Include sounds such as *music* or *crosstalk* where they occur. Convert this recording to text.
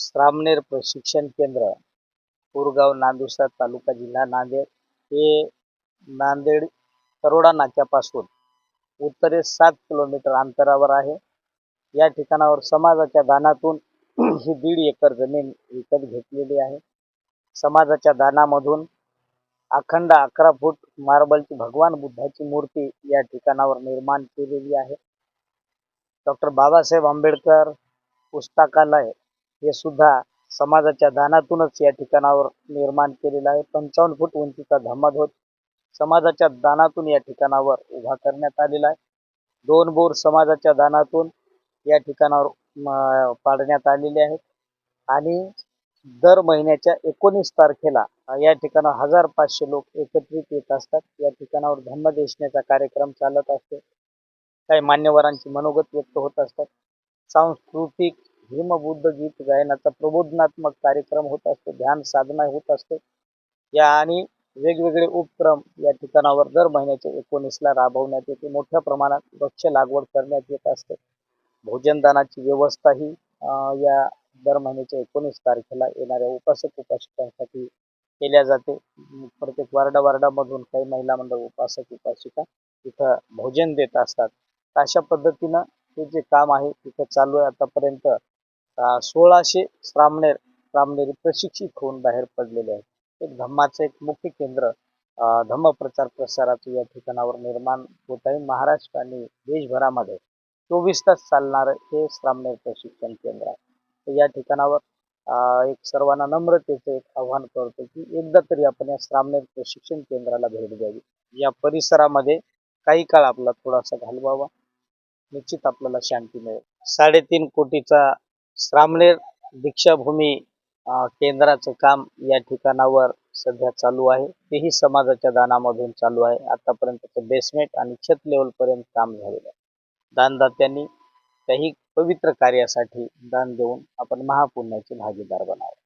श्रामनेर प्रशिक्षण केंद्र पुरगाव नांदुसा तालुका जिल्हा नांदेड. हे नांदेड करोडा नाक्यापासून उत्तरेस सात किलोमीटर अंतरावर आहे. या ठिकाणावर समाजाच्या दानातून *clears throat* ही दीड एकर जमीन विकत घेतलेली आहे. समाजाच्या दानामधून अखंड अकरा फूट मार्बलची भगवान बुद्धाची मूर्ती या ठिकाणावर निर्माण केलेली आहे. डॉक्टर बाबासाहेब आंबेडकर पुस्तकालय हे सुद्धा समाजाच्या दानातूनच या ठिकाणावर निर्माण केलेला आहे. पंचावन्न फूट उंचीचा धम्माधोत समाजाच्या दानातून या ठिकाणावर उभा करण्यात आलेला आहे. दोन बोर समाजाच्या दानातून या ठिकाणावर पाडण्यात आलेले आहेत. आणि दर महिन्याच्या एकोणीस तारखेला या ठिकाणावर हजार पाचशे लोक एकत्रित येत असतात. या ठिकाणावर धम्मदेशण्याचा कार्यक्रम चालत असतो. काही मान्यवरांची मनोगत व्यक्त होत असतात. सांस्कृतिक भीमबुद्ध गीत गायनाचा प्रबोधनात्मक कार्यक्रम होत असतो ध्यान साधना होत असते. या आणि वेगवेगळे उपक्रम या ठिकाणावर दर महिन्याच्या एकोणीसला राबवण्यात येते. मोठ्या प्रमाणात वृक्ष लागवड करण्यात येत असते. भोजनदानाची व्यवस्था ही या दर महिन्याच्या एकोणीस तारखेला येणाऱ्या उपासक उपासिकांसाठी केल्या जाते. प्रत्येक वार्डा वार्डामधून काही महिला मंडळ उपासक उपासिका तिथं भोजन देत असतात. अशा पद्धतीनं हे जे काम आहे तिथं चालू आहे आतापर्यंत सोळाशे श्रामणेर श्रामणेरी प्रशिक्षित होऊन बाहेर पडलेले आहेत. एक धम्माचं एक मुख्य केंद्र धम्म प्रचार प्रसाराचं या ठिकाणावर निर्माण होत आहे महाराष्ट्र आणि देशभरामध्ये. चोवीस तास चालणारं हे श्रामणेर प्रशिक्षण केंद्र आहे. तर या ठिकाणावर एक सर्वांना नम्रतेचं एक आव्हान करतो की एकदा तरी आपण या श्रामणेर प्रशिक्षण केंद्राला भेट द्यावी. या परिसरामध्ये काही काळ आपला थोडासा घालवावा. निश्चित आपल्याला शांती मिळेल. साडेतीन कोटीचा श्रामनेर दीक्षाभूमी केंद्राचं काम या ठिकाणावर सध्या चालू आहे. तेही समाजाच्या दानामधून चालू आहे. आतापर्यंत बेसमेंट आणि छत लेवलपर्यंत काम झालेलं आहे. दानदात्यांनी काही पवित्र कार्यासाठी दान देऊन आपण महापुण्याचे भागीदार बनावे.